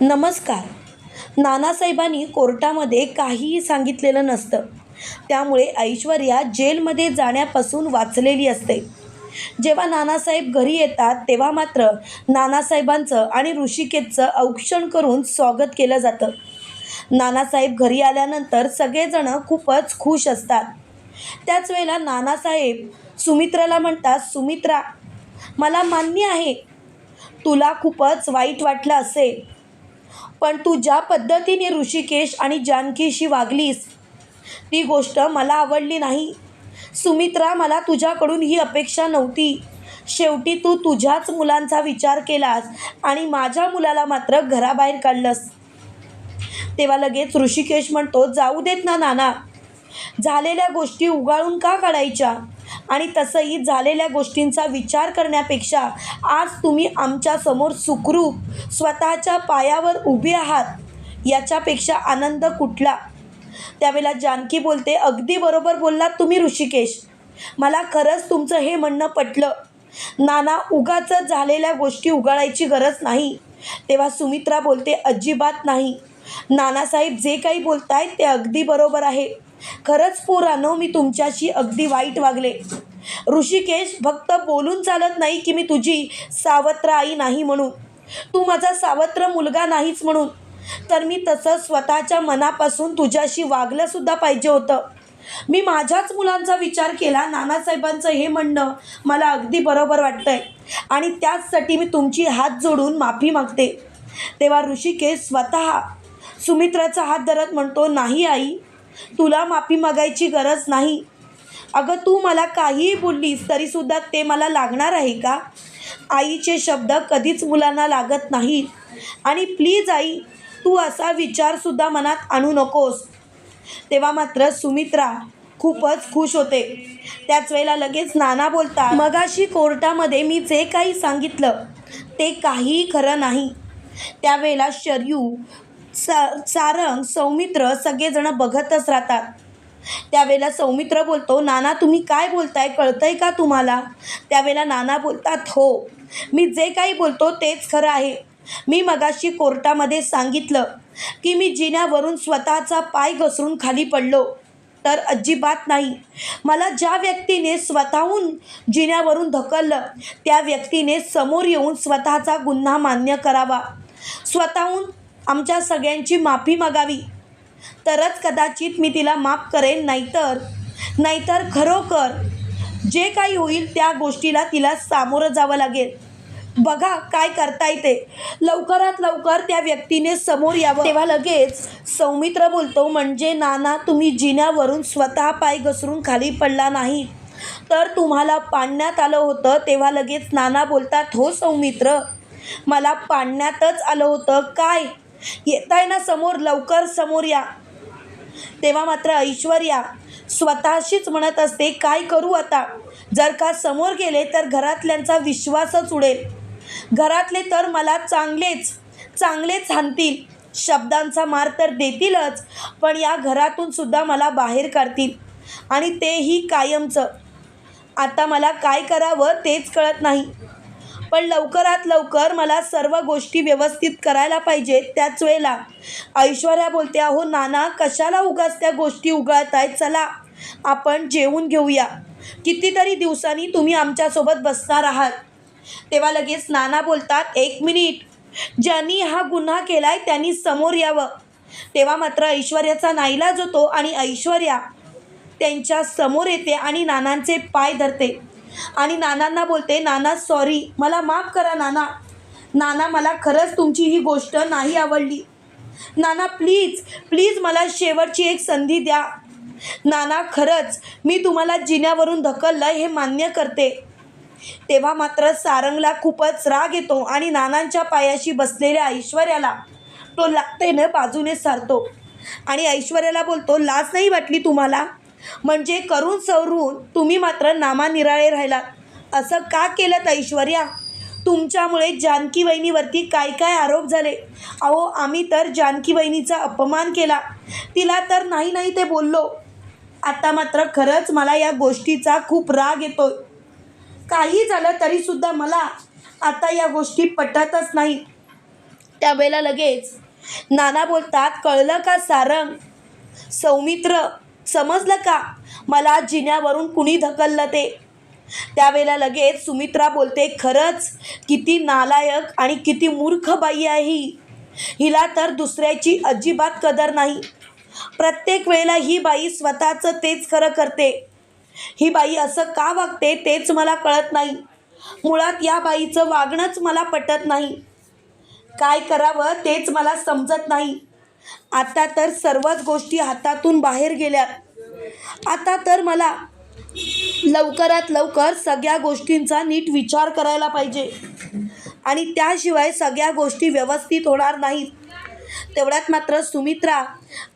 नमस्कार. नानासाहेबांनी कोर्टामध्ये काहीही सांगितलेलं नसतं. त्यामुळे ऐश्वर्या जेलमध्ये जाण्यापासून वाचलेली असते. जेव्हा नानासाहेब घरी येतात तेव्हा मात्र नानासाहेबांचं आणि ऋषिकेतचं औक्षण करून स्वागत केलं जातं. नानासाहेब घरी आल्यानंतर सगळेजणं खूपच खुश असतात. त्याच वेळेला नानासाहेब सुमित्राला म्हणतात सुमित्रा मला मान्य आहे. तुला खूपच वाईट वाटलं असेल. पण तू ज्या पद्धतीने ऋषिकेश आणि जानकीशी वागलीस ती गोष्ट मला आवडली नाही. सुमित्रा मला तुझ्याकडून ही अपेक्षा नव्हती. शेवटी तू तुझ्याच मुलांचा विचार केलास आणि माझ्या मुलाला मात्र घराबाहेर काढलंस. तेव्हा लगेच ऋषिकेश म्हणतो जाऊ देत ना नाना. झालेल्या गोष्टी उगाळून का काढायच्या? आणि तसंही झालेल्या गोष्टींचा विचार करण्यापेक्षा आज तुम्ही आमच्यासमोर सुखरूप स्वतःच्या पायावर उभे आहात याच्यापेक्षा आनंद कुठला? त्यावेळेला जानकी बोलते अगदी बरोबर बोललात तुम्ही ऋषिकेश. मला खरंच तुमचं हे म्हणणं पटलं. नाना उगाच झालेल्या गोष्टी उगाळायची गरज नाही. तेव्हा सुमित्रा बोलते अजिबात नाही. नानासाहेब जे काही बोलतायत ते अगदी बरोबर आहे. खरंच पोरानो मी तुमच्याशी अगदी वाईट वागले. ऋषिकेश फक्त बोलून चालत नाही की मी तुझी सावत्र आई नाही म्हणून तू माझा सावत्र मुलगा नाहीच म्हणून. तर मी तसं स्वतःच्या मनापासून तुझ्याशी वागलंसुद्धा पाहिजे होतं. मी माझ्याच मुलांचा विचार केला नानासाहेबांचं हे म्हणणं मला अगदी बरोबर वाटतंय. आणि त्याचसाठी मी तुमची हात जोडून माफी मागते. तेव्हा ऋषिकेश स्वतः सुमित्राचा हात धरत म्हणतो नाही आई तुला माफी मागायची गरज नाही. अगं तू मला काहीही बोललीस तरीसुद्धा ते मला लागणार आहे का? आईचे शब्द कधीच मुलांना लागत नाहीत. आणि प्लीज आई तू असा विचारसुद्धा मनात आणू नकोस. तेव्हा मात्र सुमित्रा खूपच खुश होते. त्याच वेळेला लगेच नाना बोलता मगाशी कोर्टामध्ये मी जे काही सांगितलं ते काहीही खरं नाही. त्यावेळेला शर्यू स सारंग सौमित्र सगळेजण बघतच राहतात. त्यावेळेला सौमित्र बोलतो नाना तुम्ही काय बोलताय? कळतंय का तुम्हाला? त्यावेळेला नाना बोलतात हो मी जे काही बोलतो तेच खरं आहे. मी मगाशी कोर्टामध्ये सांगितलं की मी जिन्यावरून स्वतःचा पाय घसरून खाली पडलो. तर अजिबात नाही. मला ज्या व्यक्तीने स्वतःहून जिन्यावरून ढकललं त्या व्यक्तीने समोर येऊन स्वतःचा गुन्हा मान्य करावा. स्वतःहून आमच्या सगळ्यांची माफी मागावी. तरच कदाचित मी तिला माफ करेन नाहीतर नाहीतर खरोखर जे काही होईल त्या गोष्टीला तिला सामोरं जावं लागेल. बघा काय करता येते. लवकरात लवकर त्या व्यक्तीने समोर यावं. तेव्हा लगेच सौमित्र बोलतो म्हणजे नाना तुम्ही जिन्यावरून स्वतः पाय घसरून खाली पडला नाही. तर तुम्हाला पाडण्यात आलं होतं. तेव्हा लगेच नाना बोलतात हो सौमित्र मला पाडण्यातच आलं होतं. काय? येताय ना समोर लवकर समोर या. तेव्हा मात्र ऐश्वर्या स्वतःशीच म्हणत असते काय करू आता? जर का समोर गेले तर घरातल्यांचा विश्वासच उडेल. घरातले तर मला चांगलेच चांगलेच हाणतील. शब्दांचा मार तर देतीलच पण या घरातून सुद्धा मला बाहेर काढतील. आणि तेही कायमचं. आता मला काय करावं तेच कळत नाही. पण लवकरात लवकर मला सर्व गोष्टी व्यवस्थित करायला पाहिजेत त्याच वेळेला. ऐश्वर्या बोलते अहो नाना कशाला उगाच त्या गोष्टी उगाळत आहेत चला आपण जेवून घेऊया. कितीतरी दिवसांनी तुम्ही आमच्यासोबत बसणार आहात. तेव्हा लगेच नाना बोलतात एक मिनिट. ज्यांनी हा गुन्हा केलाय त्यांनी समोर यावं. तेव्हा मात्र ऐश्वर्याचा नाईलाज होतो आणि ऐश्वर्या त्यांच्यासमोर येते आणि नानांचे पाय धरते. आणि नानांना बोलते नाना सॉरी मला माफ करा नाना. नाना मला खरंच तुमची ही गोष्ट नाही आवडली. नाना प्लीज प्लीज मला शेवटची एक संधी द्या. नाना खरंच मी तुम्हाला जिन्यावरून ढकललं हे मान्य करते. तेव्हा मात्र सारंगला खूपच राग येतो आणि नानांच्या पायाशी बसलेल्या ऐश्वर्याला तो लागतेनं बाजूने सारतो. आणि ऐश्वर्याला बोलतो लाज नाही वाटली तुम्हाला? म्हणजे करून सवरून तुम्ही मात्र नामानिराळे राहिलात. असं का केलं ऐश्वर्या? तुमच्यामुळे जानकी वहिनीवरती काय काय आरोप झाले? अहो आम्ही तर जानकी वहिनीचा अपमान केला. तिला तर नाही नाही ते बोललो. आता मात्र खरंच मला या गोष्टीचा खूप राग येतो काही झालं तरीसुद्धा मला आता या गोष्टी पटतच नाही. त्यावेळेला लगेच नाना बोलतात कळलं का सारंग? सौमित्र समजलं का? मला जिन्यावरून कुणी ढकललं ते? त्यावेळेला लगेच सुमित्रा बोलते खरंच किती नालायक आणि किती मूर्ख बाई आहे ही. हिला तर दुसऱ्याची अजिबात कदर नाही. प्रत्येक वेळेला ही बाई स्वतःचं तेच खरं करते. ही बाई असं का वागते तेच मला कळत नाही. मुळात या बाईचं वागणंच मला पटत नाही. काय करावं तेच मला समजत नाही. आता तर सर्वच गोष्टी हातातून बाहेर गेल्यात. आता तर मला लवकरात लवकर सगळ्या गोष्टींचा नीट विचार करायला पाहिजे. आणि त्याशिवाय सगळ्या गोष्टी व्यवस्थित होणार नाहीत. तेवढ्यात मात्र सुमित्रा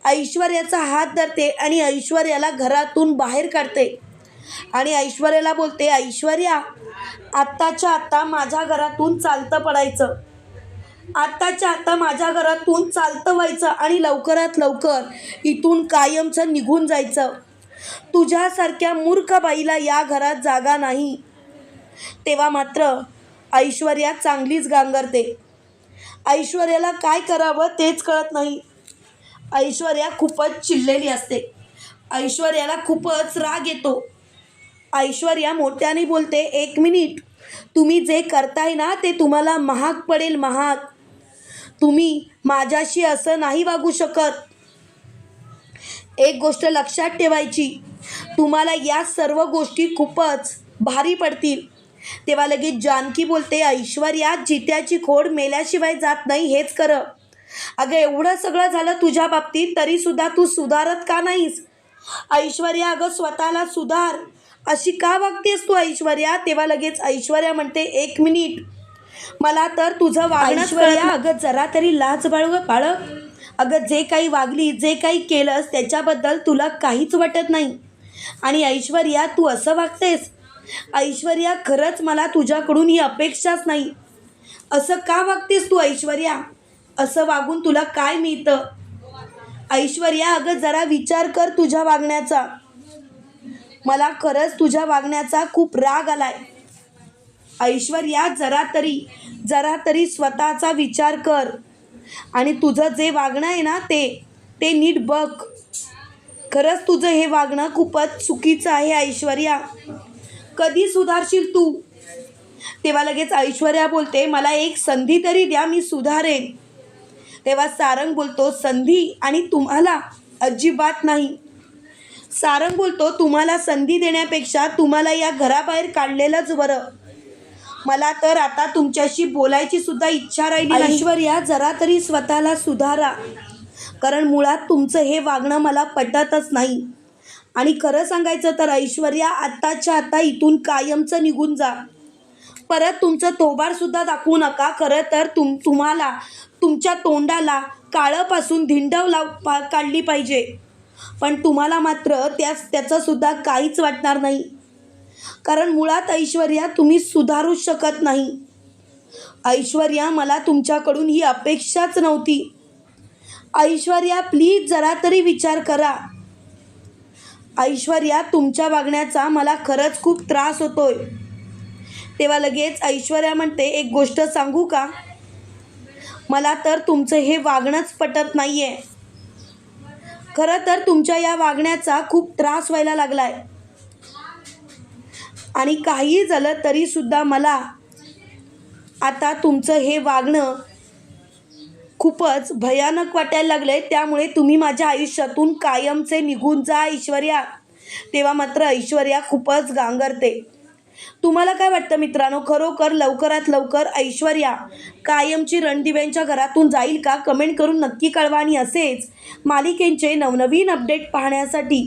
ऐश्वर्याचा हात धरते आणि ऐश्वर्याला घरातून बाहेर काढते. आणि ऐश्वर्याला बोलते ऐश्वर्या आत्ताच्या आत्ता माझ्या घरातून चालतं पडायचं. आत्ताच्या आत्ता माझ्या घरातून चालतं व्हायचं आणि लवकरात लवकर इथून कायमचं निघून जायचं. तुझ्यासारख्या मूर्ख बाईला या घरात जागा नाही. तेव्हा मात्र ऐश्वर्या चांगलीच गांगरते. ऐश्वर्याला काय करावं तेच कळत नाही. ऐश्वर्या खूपच चिडलेली असते. ऐश्वर्याला खूपच राग येतो. ऐश्वर्या मोठ्याने बोलते एक मिनिट. तुम्ही जे करताय ना ते तुम्हाला महाग पडेल महाग. तुम्ही माझ्याशी असं नाही वागू शकत. एक गोष्ट लक्षात ठेवायची. तुम्हाला या सर्व गोष्टी खूपच भारी पडतील. तेव्हा लगेच जानकी बोलते ऐश्वर्या जित्याची खोड मेल्याशिवाय जात नाही हेच खरं. अगं एवढं सगळं झालं तुझ्या बाबतीत तरीसुद्धा तू सुधारत का नाहीस? ऐश्वर्या अगं स्वतःला सुधार. अशी का वागतेस तू ऐश्वर्या? तेव्हा लगेच ऐश्वर्या म्हणते एक मिनिट. मला तर तुझं वागणं अगं जरा तरी लाज बाळग बाळग. अगं जे काही वागली जे काही केलंस त्याच्याबद्दल तुला काहीच वाटत नाही. आणि ऐश्वर्या तू असं वागतेस? ऐश्वर्या खरंच मला तुझ्याकडून ही अपेक्षाच नाही. असं का वागतेस तू ऐश्वर्या? असं वागून तुला काय मिळतं? ऐश्वर्या अगं जरा विचार कर तुझ्या वागण्याचा. मला खरंच तुझ्या वागण्याचा खूप राग आलाय. ऐश्वर्या जरा तरी जरा तरी स्वतःचा विचार कर. आणि तुझं जे वागणं आहे ना ते ते नीट बघ. खरंच तुझं हे वागणं खूपच चुकीचं आहे ऐश्वर्या. कधी सुधारशील तू? तेव्हा लगेच ऐश्वर्या बोलते मला एक संधी तरी द्या मी सुधारेन. तेव्हा सारंग बोलतो संधी आणि तुम्हाला अजिबात नाही. सारंग बोलतो तुम्हाला संधी देण्यापेक्षा तुम्हाला या घराबाहेर काढलेलंच बरं. मला तर आता तुमच्याशी बोलायची सुद्धा इच्छा राहिली नाही. ऐश्वर्या जरा तरी स्वतःला सुधारा. कारण मुळात तुमचं हे वागणं मला पटतच नाही. आणि खरं सांगायचं तर ऐश्वर्या आत्ताच्या आता इथून कायमचं निघून जा. परत तुमचं थोबाडसुद्धा दाखवू नका. खरं तर तुम तुम्हाला तुमच्या तोंडाला काळंपासून धिंडव लाव पा काढली पाहिजे. पण तुम्हाला मात्र त्यास त्याचंसुद्धा काहीच वाटणार नाही. कारण मुळात ऐश्वर्या तुम्ही सुधारूच शकत नाही. ऐश्वर्या मला तुमच्याकडून ही अपेक्षाच नव्हती. ऐश्वर्या प्लीज जरा तरी विचार करा. ऐश्वर्या तुमच्या वागण्याचा मला खरंच खूप त्रास होतोय. तेव्हा लगेच ऐश्वर्या म्हणते एक गोष्ट सांगू का? मला तर तुमचं हे वागणंच पटत नाही आहे खरं तर तुमच्या या वागण्याचा खूप त्रास व्हायला लागलाय. आणि काहीही झालं तरीसुद्धा मला आता तुमचं हे वागणं खूपच भयानक वाटायला लागलं आहे त्यामुळे तुम्ही माझ्या आयुष्यातून कायमचे निघून जा ऐश्वर्या. तेव्हा मात्र ऐश्वर्या खूपच गांगरते. तुम्हाला काय वाटतं मित्रांनो? खरोखर लवकरात लवकर ऐश्वर्या कायमची रणदिव्यांच्या घरातून जाईल का? कमेंट करून नक्की कळवा आणि असेच मालिकेंचे नवनवीन अपडेट पाहण्यासाठी